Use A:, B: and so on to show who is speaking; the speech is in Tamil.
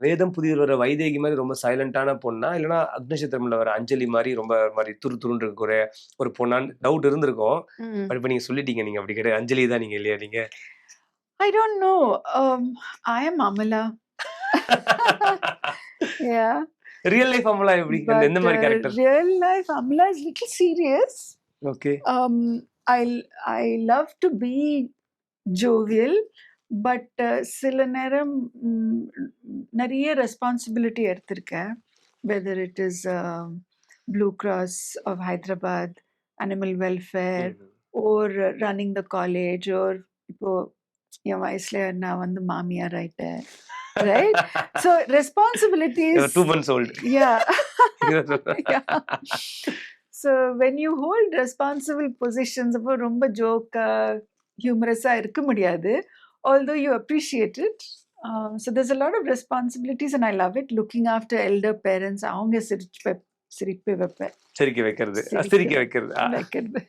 A: வேதம் புதியர் வர வைதேகி மாதிரி ரொம்ப சைலண்டான பொண்ணா இல்லைன்னா அக்னஷத்திரம்ல வர அஞ்சலி மாதிரி ரொம்ப மாதிரி துரு துருன்னு இருக்கிற ஒரு பொண்ணான்னு டவுட் இருந்திருக்கும். பட் இப்போ நீங்க சொல்லிட்டீங்க நீங்க அப்படி கிடையாது அஞ்சலி தான் நீங்க இல்லையா நீங்க
B: don't know. Um, I am Amala. yeah.
A: Real life Amala எப்படி எந்த மாதிரி character
B: real life Amala is little serious.
A: Okay
B: Um, I I love to be jovial, but uh, சில நேரம் நிறைய ரெஸ்பான்சிபிலிட்டி எடுத்திருக்கேன். Whether it is blue cross of Hyderabad animal welfare or running the college or இப்போ என் வயசுல நான் வந்து மாமியார் ஆயிட்டேன். Right so responsibilities
A: two months old
B: yeah so when you hold responsible positions அப்போ ரொம்ப ஜோக்கா ஹியூமரஸாக இருக்க முடியாது. Although you appreciate it So there's a lot of responsibilities and I love it looking after elder parents அவங்க சிரிச்சு சிரிப்பு வைப்பேன்
A: சிரிக்க வைக்கிறது
B: சிரிக்க
A: சிரிக்க வைக்கிறது ஆ.
B: வைக்கிறது